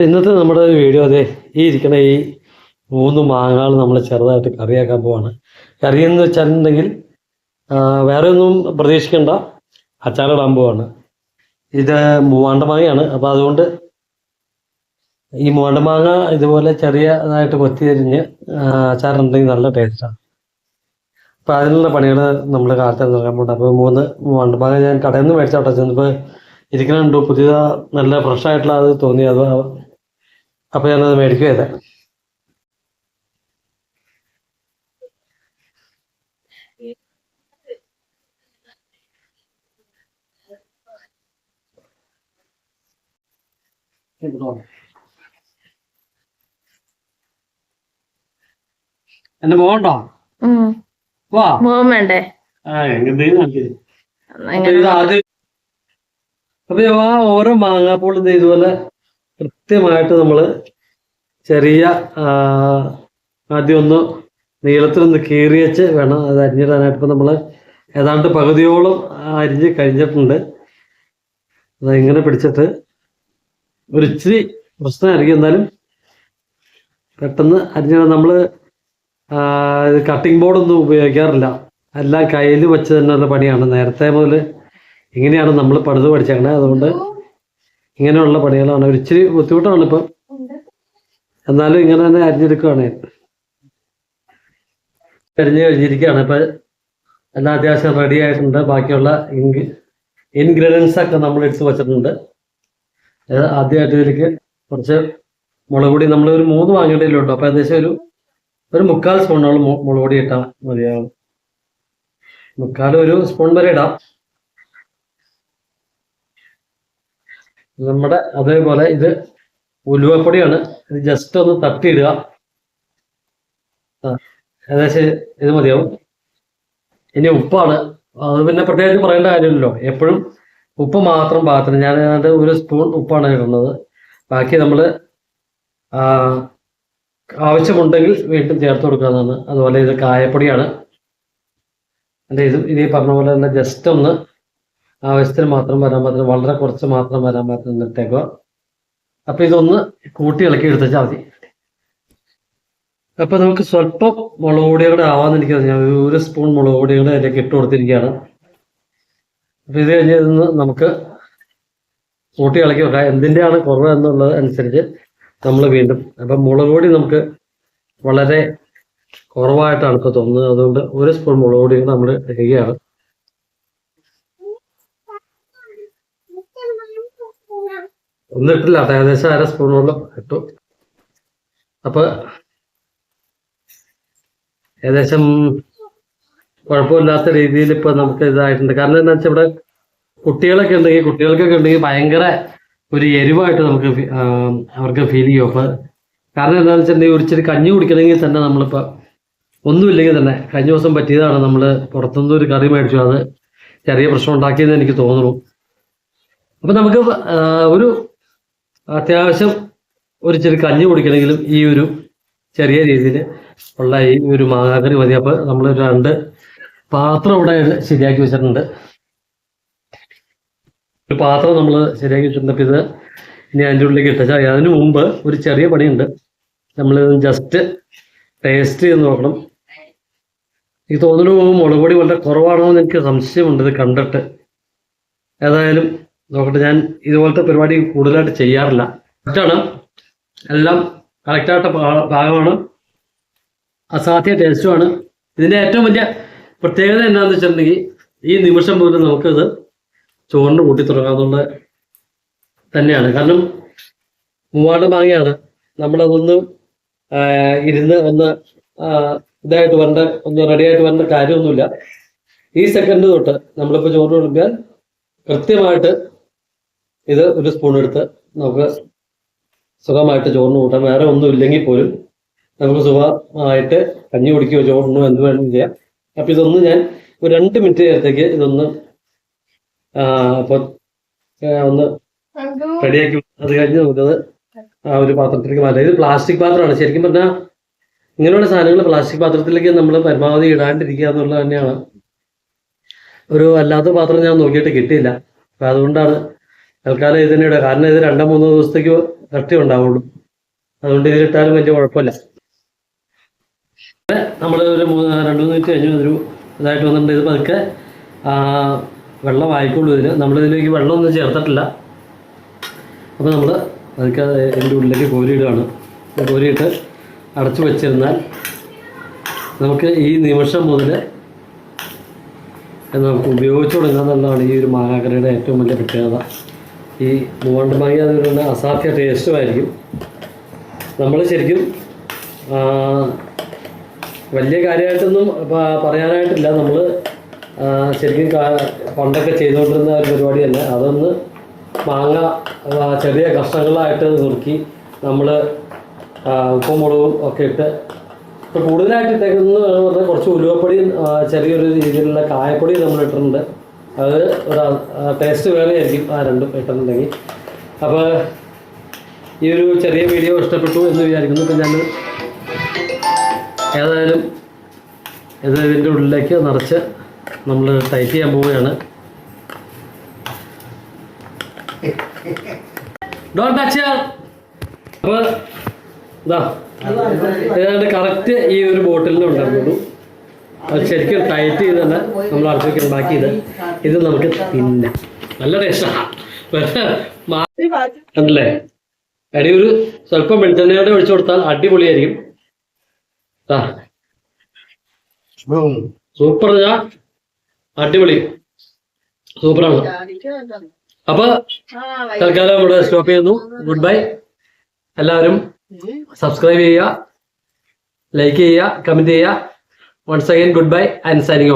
ഇന്നത്തെ നമ്മുടെ വീഡിയോ അതെ ഈ ഇരിക്കണ ഈ മൂന്ന് മാങ്ങകൾ നമ്മൾ ചെറുതായിട്ട് കറിയാക്കാൻ പോവാണ്. കറി എന്ന് വെച്ചിട്ടുണ്ടെങ്കിൽ വേറെ ഒന്നും പ്രതീക്ഷിക്കണ്ട. അച്ചാറിടാൻ പോവാണ്. ഇത് മൂവാണ്ട മാങ്ങയാണ്. അപ്പോൾ അതുകൊണ്ട് ഈ മൂവാണ്ട മാങ്ങ ഇതുപോലെ ചെറിയതായിട്ട് കൊത്തി തിരിഞ്ഞ് അച്ചാറുണ്ടെങ്കിൽ നല്ല ടേസ്റ്റാണ് അപ്പോൾ അതിനുള്ള പണികൾ നമ്മൾ കാലത്ത് നൽകാൻ പോകണ്ട അപ്പോൾ മൂന്ന് മൂവാണ്ട മാങ്ങ ഞാൻ കടയിൽ നിന്ന് മേടിച്ചോട്ടെ ചെന്നപ്പോൾ ഇരിക്കണുണ്ട് പുതിയ നല്ല ഫ്രഷ് ആയിട്ടുള്ള അത് തോന്നി. അത് അപ്പോൾ ഞാനത് മേടിക്കുക ചെയ്തേ. എന്നെ മോണ്ടോ വാ. മോൻ വേണ്ടേ? അപ്പൊ ആ ഓരോ മാങ്ങാപ്പോൾ ഇതുപോലെ കൃത്യമായിട്ട് നമ്മൾ ചെറിയ ആദ്യം ഒന്ന് നീളത്തിലൊന്ന് കീറി വെച്ച് വേണം അത് അരിഞ്ഞിടാനായിട്ട്. ഇപ്പം നമ്മൾ ഏതാണ്ട് പകുതിയോളം അരിഞ്ഞ് കഴിഞ്ഞിട്ടുണ്ട്. അതിങ്ങനെ പിടിച്ചിട്ട് ഒരു ഇച്ചിരി പ്രശ്നമായിരിക്കും എന്നാലും പെട്ടെന്ന് അരിഞ്ഞിടാൻ നമ്മൾ കട്ടിംഗ് ബോർഡൊന്നും ഉപയോഗിക്കാറില്ല. എല്ലാം കയ്യിൽ വെച്ച് തന്നെയുള്ള പണിയാണ്. നേരത്തെ മുതൽ ഇങ്ങനെയാണ് നമ്മൾ പണിത് പഠിച്ചേക്കണേ. അതുകൊണ്ട് ഇങ്ങനെയുള്ള പണികളാണ്. ഒരിച്ചിരി ബുദ്ധിമുട്ടാണ് ഇപ്പം. എന്നാലും ഇങ്ങനെ തന്നെ അരിഞ്ഞെടുക്കുകയാണ്. അരിഞ്ഞ് കഴിഞ്ഞിരിക്കുകയാണ്. ഇപ്പം എല്ലാം അത്യാവശ്യം റെഡി ആയിട്ടുണ്ട്. ബാക്കിയുള്ള ഇൻഗ്രി ഇൻഗ്രീഡിയൻസ് ഒക്കെ നമ്മൾ എടുത്ത് വെച്ചിട്ടുണ്ട്. ആദ്യമായിട്ട് ഇതിലേക്ക് കുറച്ച് മുളക് പൊടി നമ്മൾ ഒരു മൂന്ന് വാങ്ങിയിട്ടില്ലുണ്ട് അപ്പോൾ ഏകദേശം ഒരു ഒരു മുക്കാൽ സ്പൂണോളം മുളക് പൊടി ഇട്ടാൽ മതിയാവും. മുക്കാൽ ഒരു സ്പൂൺ വരെ ഇടാം. നമ്മുടെ അതേപോലെ ഇത് ഉലുവപ്പൊടിയാണ്. ഇത് ജസ്റ്റ് ഒന്ന് തട്ടിയിടുക. ഏകദേശം ഇത് മതിയാവും. ഇനി ഉപ്പാണ്. അത് പിന്നെ പ്രത്യേകിച്ച് പറയേണ്ട കാര്യമില്ലല്ലോ. എപ്പോഴും ഉപ്പ് മാത്രം പാകത്തിന്. ഞാൻ ഏതാണ്ട് ഒരു സ്പൂൺ ഉപ്പാണ് ഇടുന്നത്. ബാക്കി നമ്മൾ ആവശ്യമുണ്ടെങ്കിൽ വീണ്ടും ചേർത്ത് കൊടുക്കാവുന്നതാണ്. അതുപോലെ ഇത് കായപ്പൊടിയാണ്. എന്റെ ഇത് ഇനി പറഞ്ഞ പോലെ തന്നെ ജസ്റ്റ് ഒന്ന് ആവശ്യത്തിന് മാത്രം വരാൻ പറ്റുന്ന വളരെ കുറച്ച് മാത്രം വരാൻ പറ്റുന്ന ഇട്ടേക്കുക അപ്പൊ ഇതൊന്ന് കൂട്ടി ഇളക്കി എടുത്തുവെച്ചാൽ മതി. അപ്പൊ നമുക്ക് സ്വല്പം മുളക് പൊടി കൂടെ ആവാന്ന് എനിക്ക് തോന്നി. ഞാൻ ഒരു സ്പൂൺ മുളക് പൊടി കൂടെ അതിലേക്ക് ഇട്ട് കൊടുത്തിരിക്കുകയാണ്. അപ്പൊ ഇത് കഴിഞ്ഞ് നമുക്ക് കൂട്ടി ഇളക്കി വെക്കാം. എന്തിന്റെയാണ് കുറവ് എന്നുള്ളത് അനുസരിച്ച് നമ്മൾ വീണ്ടും അപ്പൊ മുളക് പൊടി നമുക്ക് വളരെ കുറവായിട്ടാണ് ഇപ്പോൾ തോന്നുന്നത്. അതുകൊണ്ട് ഒരു സ്പൂൺ മുളക് പൊടി നമ്മൾ ഇടുകയാണ്. ഒന്നും ഇട്ടില്ല. ഏകദേശം അര സ്പൂണോളം ഇട്ടു. അപ്പൊ ഏകദേശം കുഴപ്പമില്ലാത്ത രീതിയിൽ ഇപ്പൊ നമുക്ക് ഇതായിട്ടുണ്ട്. കാരണം എന്താ വെച്ചാൽ ഇവിടെ കുട്ടികളൊക്കെ ഉണ്ടെങ്കിൽ കുട്ടികൾക്കൊക്കെ ഉണ്ടെങ്കിൽ ഭയങ്കര ഒരു എരിവായിട്ട് നമുക്ക് അവർക്ക് ഫീൽ ചെയ്യും. അപ്പൊ കാരണം എന്താണെന്ന് വെച്ചിട്ടുണ്ടെങ്കിൽ ഒരിച്ചിരി കഞ്ഞി കുടിക്കണമെങ്കിൽ തന്നെ നമ്മളിപ്പോ ഒന്നുമില്ലെങ്കിൽ തന്നെ കഴിഞ്ഞ ദിവസം പറ്റിയതാണ്. നമ്മൾ പുറത്തുനിന്ന് ഒരു കറി മേടിച്ചു. അത് ചെറിയ പ്രശ്നം ഉണ്ടാക്കിയെന്ന് എനിക്ക് തോന്നുന്നു. അപ്പൊ നമുക്ക് ഒരു അത്യാവശ്യം ഒരു ചെറിയ കഞ്ഞി കുടിക്കണമെങ്കിലും ഈ ഒരു ചെറിയ രീതിയിൽ ഉള്ള ഈ ഒരു മാങ്ങാക്കറി മതി. അപ്പൊ നമ്മൾ രണ്ട് പാത്രം ഇവിടെ ശരിയാക്കി വെച്ചിട്ടുണ്ട്. ഒരു പാത്രം നമ്മൾ ശരിയാക്കി വെച്ചിട്ടുണ്ട്. അപ്പൊ ഇത് ഇനി അതിന്റെ ഉള്ളിലേക്ക് ഇട്ടാൽ അതിന് മുമ്പ് ഒരു ചെറിയ പണിയുണ്ട്. നമ്മൾ ജസ്റ്റ് ടേസ്റ്റ് ചെയ്ത് നോക്കണം. എനിക്ക് തോന്നുന്നു മുളക് പൊടി വളരെ കുറവാണോ എന്ന് എനിക്ക് സംശയമുണ്ട്. ഇത് കണ്ടിട്ട്. ഏതായാലും നോക്കട്ടെ ഞാൻ ഇതുപോലത്തെ പരിപാടി കൂടുതലായിട്ട് ചെയ്യാറില്ല. കറക്റ്റാണ് എല്ലാം കറക്റ്റായിട്ട് ഭാഗമാണ്. അസാധ്യ ടേസ്റ്റുമാണ് ഇതിന്റെ ഏറ്റവും വലിയ പ്രത്യേകത എന്താണെന്ന് വെച്ചിട്ടുണ്ടെങ്കിൽ ഈ നിമിഷം മുതൽ നമുക്കിത് ചോറിന് കൂട്ടി തുടങ്ങാവുന്നത് തന്നെയാണ്. കാരണം മൂവാണ്ട് മാങ്ങയാണ് നമ്മളതൊന്ന് ഇരുന്ന് ഒന്ന് ഇതായിട്ട് വരേണ്ട ഒന്ന് റെഡി ആയിട്ട് വരേണ്ട കാര്യമൊന്നുമില്ല. ഈ സെക്കൻഡ് തൊട്ട് നമ്മളിപ്പോൾ ചോറ് കൊടുക്കാൻ കൃത്യമായിട്ട് ഇത് ഒരു സ്പൂൺ എടുത്ത് നമുക്ക് സുഖമായിട്ട് ചോറിന് കൂട്ടാം. വേറെ ഒന്നും ഇല്ലെങ്കിൽ പോലും നമുക്ക് സുഖമായിട്ട് കഞ്ഞി കുടിക്കുകയോ ചോറിനോ എന്ത് വേണമെങ്കിലും ചെയ്യാം. അപ്പൊ ഇതൊന്ന് ഞാൻ ഒരു രണ്ട് മിനിറ്റ് നേരത്തേക്ക് ഇതൊന്ന് അപ്പൊ ഒന്ന് റെഡിയാക്കി അത് കഴിഞ്ഞ് നമുക്കത് ആ ഒരു പാത്രത്തിലേക്ക് മാറ്റാം. ഇത് പ്ലാസ്റ്റിക് പാത്രമാണ്. ശരിക്കും പറഞ്ഞാൽ ഇങ്ങനെയുള്ള സാധനങ്ങൾ പ്ലാസ്റ്റിക് പാത്രത്തിലേക്ക് നമ്മൾ പരമാവധി ഇടാണ്ടിരിക്കുക എന്നുള്ളത് തന്നെയാണ്. ഒരു അല്ലാത്ത പാത്രം ഞാൻ നോക്കിയിട്ട് കിട്ടിയില്ല. അപ്പൊ അതുകൊണ്ടാണ് തൽക്കാലം ഇതിന് ഇടുക കാരണം ഇത് രണ്ടോ മൂന്നോ ദിവസത്തേക്ക് കട്ടി ഉണ്ടാവുള്ളൂ അതുകൊണ്ട് ഇതിലിട്ടാലും വലിയ കുഴപ്പമില്ല. നമ്മൾ ഒരു മൂന്ന് രണ്ട് മൂന്ന് മിനിറ്റ് കഴിഞ്ഞ് ഒരു ഇതായിട്ട് വന്നിട്ടുണ്ട് ഇത് പതുക്കെ. വെള്ളം ആയിക്കോളൂ ഇതിന് നമ്മളിതിലേക്ക് വെള്ളമൊന്നും ചേർത്തിട്ടില്ല. അപ്പോൾ നമ്മൾ പതുക്കെ അതിന്റെ ഉള്ളിലേക്ക് കോരിയിടുകയാണ്. കോരിയിട്ട് അടച്ചു വെച്ചിരുന്നാൽ നമുക്ക് ഈ നിമിഷം മുതൽ നമുക്ക് ഉപയോഗിച്ചു തുടങ്ങുക എന്നുള്ളതാണ് ഈ ഒരു മാങ്ങാക്കറിയുടെ ഏറ്റവും വലിയ പ്രത്യേകത. ഈ മൂവാണ്ട് മാങ്ങ അതുകൊണ്ട് അസാധ്യ ടേസ്റ്റുമായിരിക്കും നമ്മൾ ശരിക്കും വലിയ കാര്യമായിട്ടൊന്നും പറയാനായിട്ടില്ല. നമ്മൾ ശരിക്കും പണ്ടൊക്കെ ചെയ്തുകൊണ്ടിരുന്ന ഒരു പരിപാടി തന്നെ. അതൊന്ന് മാങ്ങ ചെറിയ കഷ്ണങ്ങളായിട്ട് നുറുക്കി നമ്മൾ ഉപ്പും മുളകും ഒക്കെ ഇട്ട് ഇപ്പോൾ കൂടുതലായിട്ട് ഇട്ടേക്കുന്നത് പറഞ്ഞാൽ കുറച്ച് ഉലുവപ്പൊടിയും ചെറിയൊരു രീതിയിലുള്ള കായപ്പൊടിയും നമ്മൾ ഇട്ടിട്ടുണ്ട്. അത് ഒരു ടേസ്റ്റ് വേറെയായിരിക്കും ആ രണ്ടും ഇട്ടിട്ടുണ്ടെങ്കിൽ അപ്പോൾ ഈ ഒരു ചെറിയ വീഡിയോ ഇഷ്ടപ്പെട്ടു എന്ന് വിചാരിക്കുന്നു. ഇപ്പം ഞാൻ ഏതായാലും ഇത് ഇതിന്റെ ഉള്ളിലേക്ക് നിറച്ച് നമ്മൾ ടൈറ്റ് ചെയ്യാൻ പോവുകയാണ്. ഡോൺ ടച്ച് അപ്പോൾ ഇതാ ഏതാണ്ട് കറക്റ്റ് ഈ ഒരു ബോട്ടിലിന് ഉണ്ടായിരുന്നുള്ളൂ അത് ശരിക്കും ടൈറ്റ് ചെയ്ത് തന്നെ നമ്മൾ അടച്ചു ഇത് ഇത് നമുക്ക് തിന്നാം. നല്ല ടേസ്റ്റാണ് അടി ഒരു സ്വല്പം വെളിച്ചെണ്ണയോടെ ഒഴിച്ചു കൊടുത്താൽ അടിപൊളിയായിരിക്കും. ആ സൂപ്പർ അടിപൊളി. സൂപ്പറാണ് അപ്പൊ തൽക്കാലം ഇവിടെ സ്റ്റോപ്പ് ചെയ്യുന്നു. ഗുഡ് ബൈ എല്ലാവരും സബ്സ്ക്രൈബ് ചെയ്യുക ലൈക്ക് ചെയ്യുക കമന്റ് ചെയ്യുക. Once again good bye and signing